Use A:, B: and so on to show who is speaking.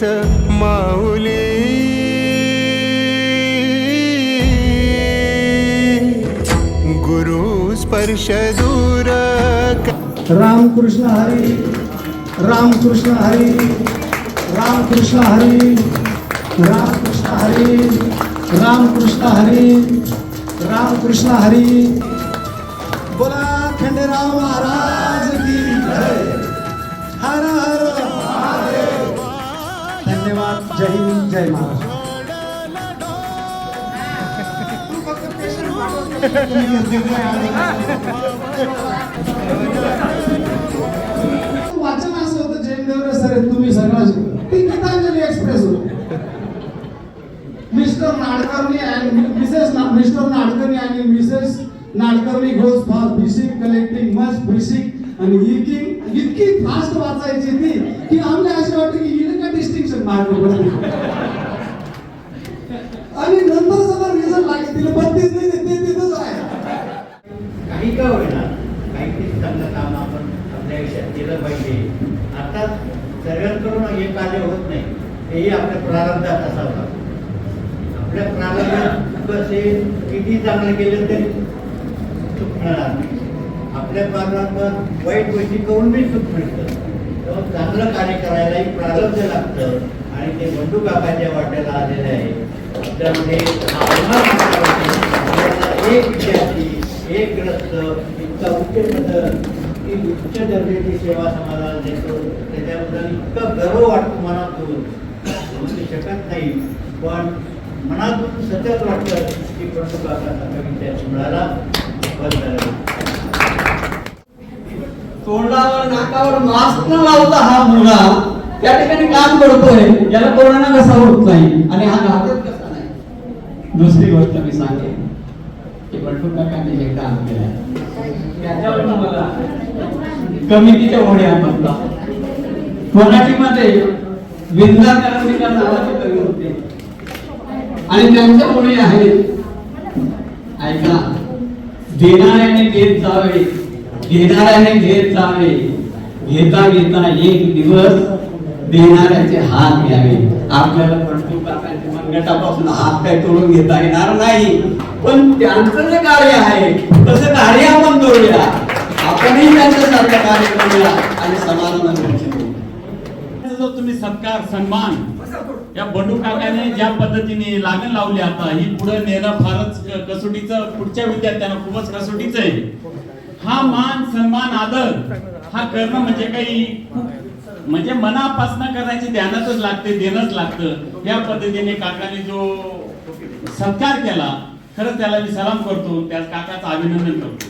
A: गीतेच माऊली. गुरु स्पर्श दूर
B: रामकृष्ण हरी रामकृष्ण हरी रामकृष्ण हरी रामकृष्ण हरी रामकृष्ण हरी रामकृष्ण हरी. बोला खंडेराव महाराज की हर हर धन्यवाद जय हिंद जय महाराष्ट्र. वाचन असं होतं जैन देवरे सर तुम्ही सगळं ती गीतांजली एक्सप्रेस होती Mr Nadkarni and Mrs Mr Nadkarni आणि Mrs Nadkarni goes for fishing collecting much fishing आणि इतकी इतकी फास्ट वाचायची ती की आम्ही असे वाटतं की आणि नंतर जरा रिझल्ट लागेल. तिला बत्तीस नाही ते तिथंच आहे.
C: काही का होईना काहीतरी चांगलं काम आपण आपल्या आयुष्यात केलं पाहिजे. आता सर्वांकडून हे कार्य होत नाही हेही आपल्या प्रारंभात असावं आपल्या प्रारंभात कसे किती चांगलं केलं तरी सुख मिळणार नाही. आपल्या प्रारंभात वाईट गोष्टी करून बी सुख मिळतं. तेव्हा चांगलं कार्य करायलाही प्रारब्ध लागतं. आणि ते बंडू काकाच्या वाट्याला आलेले आहे. त्यामुळे एक विद्यार्थी एक ग्रस्त इतका उच्च पद की उच्च दर्जाची सेवा समाजाला देतो. त्याच्याबद्दल इतका गर्व वाटतो मनातून. म्हणू शकत नाही. पण मनातून सतत वाटतं की बंधू काकाचा विद्यार्थी मिळाला. बंद झाला
D: तोंडावर नाकावर मास्क न लावता हा मुलगा त्या ठिकाणी काम करतोय याला कोरोना कसा होत नाही? आणि हा घातक कसा नाही? दुसरी गोष्ट मी सांगेन की बंडू काकांनी जे काम केलं त्याच्यावर मला कमिटीच्या ओढ्या म्हणतात मराठीमध्ये विंदा करंदीकर नावाचे कवी होते. आणि त्यांच्या ओळी आहेत. ऐका देणाऱ्याने देत जावे घेणाऱ्याने घेत जावे घेता घेता एक दिवस देणाऱ्याचे हात घ्यावे. आपल्याला बंडू काकांच्या मनगटापासून हात काय तोडून घेता येणार नाही. पण त्यांचं जे कार्य आहे तसं कार्य आपण तोडूया आपणही त्यांच्यासारखं कार्य करूया आणि समाजामध्ये
E: जो तुम्ही सत्कार सन्मान या बंडू काकाने ज्या पद्धतीने लागण लावली आता ही पुढे नेणं फारच कसोटीचं पुढच्या विद्यार्थ्यांना खूपच कसोटीचं आहे. हा मान सन्मान आदर हा करणं म्हणजे काही म्हणजे मनापासनं करायची ध्यानातच लागते देणंच लागतं. या पद्धतीने काकाने जो सत्कार केला खरंच त्याला मी सलाम करतो. त्या काकाचं अभिनंदन करतो.